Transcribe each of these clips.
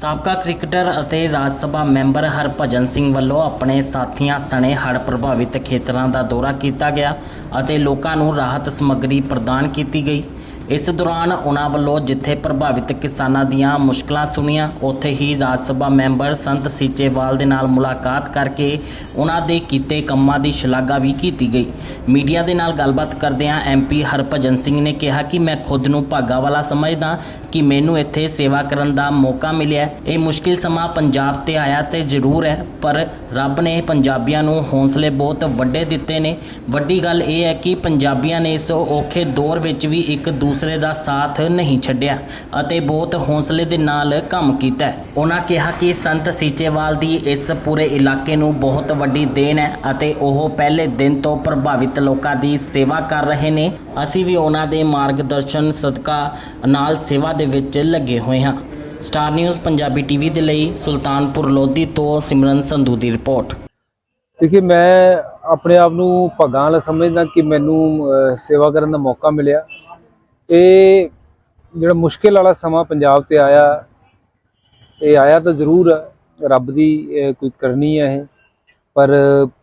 ਸਾਬਕਾ ਕ੍ਰਿਕਟਰ ਅਤੇ ਰਾਜ ਸਭਾ ਮੈਂਬਰ ਹਰਭਜਨ ਸਿੰਘ ਵੱਲੋਂ ਆਪਣੇ ਸਾਥੀਆਂ ਸਣੇ ਹੜ੍ਹ ਪ੍ਰਭਾਵਿਤ ਖੇਤਰਾਂ ਦਾ ਦੌਰਾ ਕੀਤਾ ਗਿਆ ਅਤੇ ਲੋਕਾਂ ਨੂੰ ਰਾਹਤ ਸਮੱਗਰੀ ਪ੍ਰਦਾਨ ਕੀਤੀ ਗਈ। ਇਸ ਦੌਰਾਨ ਉਹਨਾਂ ਵੱਲੋਂ ਜਿੱਥੇ ਪ੍ਰਭਾਵਿਤ ਕਿਸਾਨਾਂ ਦੀਆਂ ਮੁਸ਼ਕਲਾਂ ਸੁਣੀਆਂ, ਉੱਥੇ ਹੀ ਰਾਜ ਸਭਾ ਮੈਂਬਰ ਸੰਤ ਸੀਚੇਵਾਲ ਦੇ ਨਾਲ ਮੁਲਾਕਾਤ ਕਰਕੇ ਉਹਨਾਂ ਦੇ ਕੀਤੇ ਕੰਮਾਂ ਦੀ ਸ਼ਲਾਘਾ ਵੀ ਕੀਤੀ ਗਈ। ਮੀਡੀਆ ਦੇ ਨਾਲ ਗੱਲਬਾਤ ਕਰਦਿਆਂ ਐਮਪੀ ਹਰਭਜਨ ਸਿੰਘ ਨੇ ਕਿਹਾ ਕਿ ਮੈਂ ਖੁਦ ਨੂੰ ਭਾਗਾ ਵਾਲਾ ਸਮਝਦਾ ਕਿ ਮੈਨੂੰ ਇੱਥੇ ਸੇਵਾ ਕਰਨ ਦਾ ਮੌਕਾ ਮਿਲਿਆ ਇਹ ਮੁਸ਼ਕਿਲ ਸਮਾਂ ਪੰਜਾਬ ਤੇ ਆਇਆ ਤੇ ਜ਼ਰੂਰ ਹੈ, ਪਰ ਰੱਬ ਨੇ ਪੰਜਾਬੀਆਂ ਨੂੰ ਹੌਸਲੇ ਬਹੁਤ ਵੱਡੇ ਦਿੱਤੇ ਨੇ। ਵੱਡੀ ਗੱਲ ਇਹ ਹੈ ਕਿ ਪੰਜਾਬੀਆਂ ਨੇ ਇਸ ਔਖੇ ਦੌਰ ਵਿੱਚ ਵੀ ਇੱਕ ਦੂਸਰੇ ਦਾ ਸਾਥ ਨਹੀਂ ਛੱਡਿਆ ਅਤੇ ਬਹੁਤ ਹੌਸਲੇ ਦੇ ਨਾਲ ਕੰਮ ਕੀਤਾ। ਉਹਨਾਂ ਕਿਹਾ ਕਿ ਸੰਤ ਸੀਚੇਵਾਲ ਦੀ ਇਸ ਪੂਰੇ ਇਲਾਕੇ ਨੂੰ ਬਹੁਤ ਵੱਡੀ ਦੇਣ ਹੈ ਅਤੇ ਉਹ ਪਹਿਲੇ ਦਿਨ ਤੋਂ ਪ੍ਰਭਾਵਿਤ ਲੋਕਾਂ ਦੀ ਸੇਵਾ ਕਰ ਰਹੇ ਨੇ। ਅਸੀਂ ਵੀ ਉਹਨਾਂ ਦੇ ਮਾਰਗਦਰਸ਼ਨ ਸਦਕਾ ਨਾਲ ਸੇਵਾ ਦੇ ਵਿੱਚ ਲੱਗੇ ਹੋਏ ਹਾਂ। ਸਟਾਰ ਨਿਊਜ਼ ਪੰਜਾਬੀ ਟੀਵੀ ਦੇ ਲਈ ਸੁਲਤਾਨਪੁਰ ਲੋਧੀ ਤੋਂ ਸਿਮਰਨ ਸੰਧੂ ਦੀ ਰਿਪੋਰਟ। ਦੇਖिए ਮੈਂ ਆਪਣੇ ਆਪ ਨੂੰ ਭਗਾਂ ਵਾਲਾ ਸਮਝਦਾ ਕਿ ਮੈਨੂੰ ਸੇਵਾ ਕਰਨ ਦਾ ਮੌਕਾ ਮਿਲਿਆ। ਇਹ ਜਿਹੜਾ ਮੁਸ਼ਕਿਲ ਵਾਲਾ ਸਮਾਂ ਪੰਜਾਬ ਤੇ ਆਇਆ ਇਹ ਆਇਆ ਤਾਂ ਜ਼ਰੂਰ ਹੈ, ਰੱਬ ਦੀ ਕੋਈ ਕਰਨੀ ਹੈ ਇਹ। ਪਰ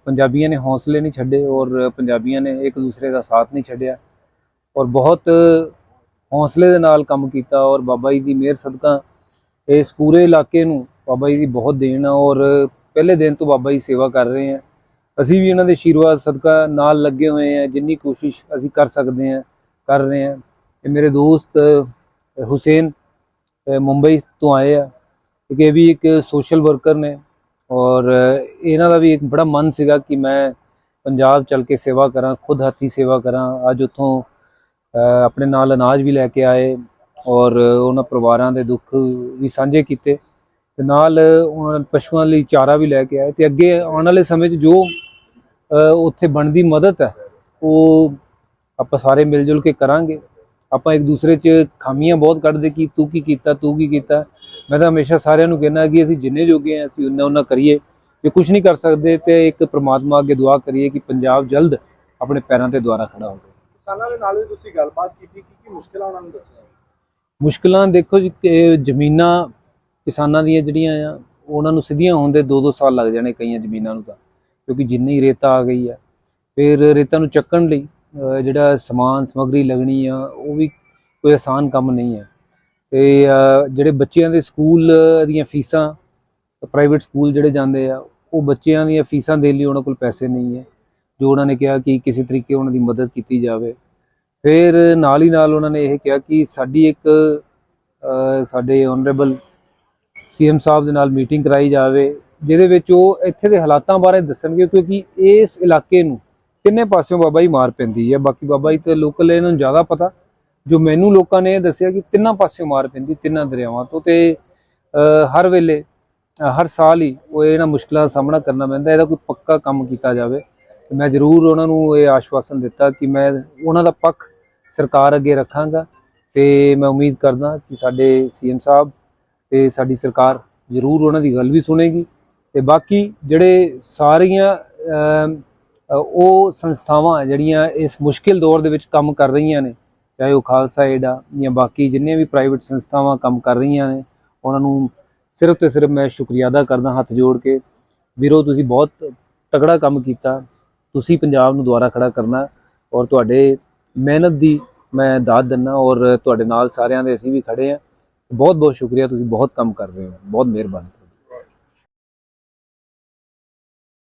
ਪੰਜਾਬੀਆਂ ਨੇ ਹੌਸਲੇ ਨਹੀਂ ਛੱਡੇ ਔਰ ਪੰਜਾਬੀਆਂ ਨੇ ਇੱਕ ਦੂਸਰੇ ਦਾ ਸਾਥ ਨਹੀਂ ਛੱਡਿਆ। ਔਰ ਬਹੁਤ ਹੌਸਲੇ ਦੇ ਨਾਲ ਕੰਮ ਕੀਤਾ ਔਰ ਬਾਬਾ ਜੀ ਦੀ ਮਿਹਰ ਸਦਕਾ ਇਸ ਪੂਰੇ ਇਲਾਕੇ ਨੂੰ ਬਾਬਾ ਜੀ ਦੀ ਬਹੁਤ ਦੇਣ ਆ ਔਰ ਪਹਿਲੇ ਦਿਨ ਤੋਂ ਬਾਬਾ ਜੀ ਸੇਵਾ ਕਰ ਰਹੇ ਆ। ਅਸੀਂ ਵੀ ਇਹਨਾਂ ਦੇ ਆਸ਼ੀਰਵਾਦ ਸਦਕਾ ਨਾਲ ਲੱਗੇ ਹੋਏ ਆ ਜਿੰਨੀ ਕੋਸ਼ਿਸ਼ ਅਸੀਂ ਕਰ ਸਕਦੇ ਆ ਕਰ ਰਹੇ ਆ। ਇਹ ਮੇਰੇ ਦੋਸਤ ਹੁਸੈਨ ਮੁੰਬਈ ਤੋਂ ਆਏ ਆ। ਕਿਉਂਕਿ ਇਹ ਵੀ ਇੱਕ ਸੋਸ਼ਲ ਵਰਕਰ ਨੇ ਔਰ ਇਹਨਾਂ ਦਾ ਵੀ ਇੱਕ ਬੜਾ ਮਨ ਸੀਗਾ ਕਿ ਮੈਂ ਪੰਜਾਬ ਚੱਲ ਕੇ ਸੇਵਾ ਕਰਾਂ, ਖੁਦ ਹੱਥੀ ਸੇਵਾ ਕਰਾਂ। ਅੱਜ ਉੱਥੋਂ ਆਪਣੇ ਨਾਲ ਅਨਾਜ ਵੀ ਲੈ ਕੇ ਆਏ ਔਰ ਉਹਨਾਂ ਪਰਿਵਾਰਾਂ ਦੇ ਦੁੱਖ ਵੀ ਸਾਂਝੇ ਕੀਤੇ ਤੇ ਨਾਲ ਉਹਨਾਂ ਪਸ਼ੂਆਂ ਲਈ ਚਾਰਾ ਵੀ ਲੈ ਕੇ ਆਏ ਤੇ ਅੱਗੇ ਆਉਣ ਵਾਲੇ ਸਮੇਂ 'ਚ ਜੋ ਉੱਥੇ ਬਣਦੀ ਮਦਦ ਹੈ, ਉਹ ਆਪਾਂ ਸਾਰੇ ਮਿਲ ਜੁਲ ਕੇ ਕਰਾਂਗੇ। ਆਪਾਂ ਇੱਕ ਦੂਸਰੇ 'ਚ ਖਾਮੀਆਂ ਬਹੁਤ ਕੱਢਦੇ ਕਿ ਤੂੰ ਕੀ ਕੀਤਾ ਤੂੰ ਕੀ ਕੀਤਾ। ਮੈਂ ਤਾਂ ਹਮੇਸ਼ਾ ਸਾਰਿਆਂ ਨੂੰ ਕਹਿੰਦਾ ਕਿ ਅਸੀਂ ਜਿੰਨੇ ਜੋਗੇ ਆ ਅਸੀਂ ਉਹਨਾਂ ਉਹਨਾਂ ਕਰੀਏ। ਜੇ ਕੁਝ ਨਹੀਂ ਕਰ ਸਕਦੇ ਤੇ ਇੱਕ ਪ੍ਰਮਾਤਮਾ ਅੱਗੇ ਦੁਆ ਕਰੀਏ ਕਿ ਪੰਜਾਬ ਜਲਦ ਆਪਣੇ ਪੈਰਾਂ ਤੇ ਦੁਆਰਾ ਖੜਾ ਹੋਵੇ। ਕਿਸਾਨਾਂ ਦੇ ਨਾਲ ਵੀ ਤੁਸੀਂ ਗੱਲਬਾਤ ਕੀਤੀ ਕੀ ਕੀ ਮੁਸ਼ਕਲਾਂ ਉਹਨਾਂ ਨੂੰ ਦੱਸੀਆਂ? ਮੁਸ਼ਕਲਾਂ ਦੇਖੋ ਜੀ ਕਿ ਜ਼ਮੀਨਾਂ ਕਿਸਾਨਾਂ ਦੀਆਂ ਜਿਹੜੀਆਂ ਆ ਉਹਨਾਂ ਨੂੰ ਸਿੱਧੀਆਂ ਹੋਣ ਦੇ 2-2 ਸਾਲ ਲੱਗ ਜਾਣੇ ਕਈਆਂ ਜ਼ਮੀਨਾਂ ਨੂੰ ਤਾਂ ਕਿਉਂਕਿ ਜਿੰਨੀ ਰੇਤਾ ਆ ਗਈ ਆ ਫਿਰ ਰੇਤਾ ਨੂੰ ਚੱਕਣ ਲਈ ਜਿਹੜਾ ਸਮਾਨ ਸਮੱਗਰੀ ਲੱਗਣੀ ਆ ਉਹ ਵੀ ਕੋਈ ਆਸਾਨ ਕੰਮ ਨਹੀਂ ਹੈ ਤੇ ਜਿਹੜੇ ਬੱਚਿਆਂ ਦੇ ਸਕੂਲ ਦੀਆਂ ਫੀਸਾਂ ਪ੍ਰਾਈਵੇਟ ਸਕੂਲ ਜਿਹੜੇ ਜਾਂਦੇ ਆ ਉਹ ਬੱਚਿਆਂ ਦੀਆਂ ਫੀਸਾਂ ਦੇਣ ਲਈ ਉਹਨਾਂ ਕੋਲ ਪੈਸੇ ਨਹੀਂ ਹੈ ਜੋ ਉਹਨਾਂ ਨੇ ਕਿਹਾ ਕਿ ਕਿਸੇ ਤਰੀਕੇ ਉਹਨਾਂ ਦੀ ਮਦਦ ਕੀਤੀ ਜਾਵੇ। ਫਿਰ ਨਾਲ ਹੀ ਨਾਲ ਉਹਨਾਂ ਨੇ ਇਹ ਕਿਹਾ ਕਿ ਸਾਡੀ ਇੱਕ ਅਹ, ਸਾਡੇ ਆਨਰੇਬਲ ਸੀਐਮ ਸਾਹਿਬ ਦੇ ਨਾਲ ਮੀਟਿੰਗ ਕਰਾਈ ਜਾਵੇ ਜਿਹਦੇ ਵਿੱਚ ਉਹ ਇੱਥੇ ਦੇ ਹਾਲਾਤਾਂ ਬਾਰੇ ਦੱਸਣਗੇ ਕਿਉਂਕਿ ਇਸ ਇਲਾਕੇ ਨੂੰ ਕਿੰਨੇ ਪਾਸਿਓਂ ਬਾਬਾ ਜੀ ਮਾਰ ਪੈਂਦੀ ਹੈ। ਬਾਕੀ ਬਾਬਾ ਜੀ ਤੇ ਲੋਕਲ ਇਹਨਾਂ ਨੂੰ ਜ਼ਿਆਦਾ ਪਤਾ। ਜੋ ਮੈਨੂੰ ਲੋਕਾਂ ਨੇ ਇਹ ਦੱਸਿਆ ਕਿ ਤਿੰਨਾਂ ਪਾਸਿਓਂ ਮਾਰ ਪੈਂਦੀ ਤਿੰਨਾਂ ਦਰਿਆਵਾਂ ਤੋਂ ਤੇ ਹਰ ਵੇਲੇ ਹਰ ਸਾਲ ਹੀ ਉਹ ਇਹਨਾਂ ਮੁਸ਼ਕਲਾਂ ਦਾ ਸਾਹਮਣਾ ਕਰਨਾ ਪੈਂਦਾ। ਇਹਦਾ ਕੋਈ ਪੱਕਾ ਕੰਮ ਕੀਤਾ ਜਾਵੇ। ਤੇ ਮੈਂ ਜ਼ਰੂਰ ਉਹਨਾਂ ਨੂੰ ਇਹ ਆਸ਼ਵਾਸਨ ਦਿੱਤਾ ਕਿ ਮੈਂ ਉਹਨਾਂ ਦਾ ਪੱਖ ਸਰਕਾਰ ਅੱਗੇ ਰੱਖਾਂਗਾ। ਤੇ ਮੈਂ ਉਮੀਦ ਕਰਦਾ ਕਿ ਸਾਡੇ ਸੀਐਮ ਸਾਹਿਬ ਤੇ ਸਾਡੀ ਸਰਕਾਰ ਜ਼ਰੂਰ ਉਹਨਾਂ ਦੀ ਗੱਲ ਵੀ ਸੁਣੇਗੀ। ਤੇ ਬਾਕੀ ਜਿਹੜੇ ਸਾਰੀਆਂ ਉਹ ਸੰਸਥਾਵਾਂ ਜਿਹੜੀਆਂ ਇਸ ਮੁਸ਼ਕਿਲ ਦੌਰ ਦੇ ਵਿੱਚ ਕੰਮ ਕਰ ਰਹੀਆਂ ਨੇ, ਚਾਹੇ ਉਹ ਖਾਲਸਾ ਏਡ ਆ ਜਾਂ ਬਾਕੀ ਜਿੰਨੀਆਂ ਵੀ ਪ੍ਰਾਈਵੇਟ ਸੰਸਥਾਵਾਂ ਕੰਮ ਕਰ ਰਹੀਆਂ ਨੇ, ਉਹਨਾਂ ਨੂੰ ਸਿਰਫ ਤੇ ਸਿਰਫ ਮੈਂ ਸ਼ੁਕਰੀਆ ਅਦਾ ਕਰਦਾ ਹੱਥ ਜੋੜ ਕੇ। ਵੀਰੋ, ਤੁਸੀਂ ਬਹੁਤ ਤਗੜਾ ਕੰਮ ਕੀਤਾ। ਤੁਸੀਂ ਪੰਜਾਬ ਨੂੰ ਦੁਬਾਰਾ ਖੜਾ ਕਰਨਾ ਔਰ ਤੁਹਾਡੇ ਮਿਹਨਤ ਦੀ ਮੈਂ ਦਾਤ ਦਿੰਦਾ ਔਰ ਤੁਹਾਡੇ ਨਾਲ ਸਾਰਿਆਂ ਦੇ ਅਸੀਂ ਵੀ ਖੜੇ ਆ ਬਹੁਤ ਬਹੁਤ ਸ਼ੁਕਰੀਆ, ਤੁਸੀਂ ਬਹੁਤ ਕੰਮ ਕਰ ਰਹੇ ਹੋ। ਬਹੁਤ ਮਿਹਰਬਾਨੀ।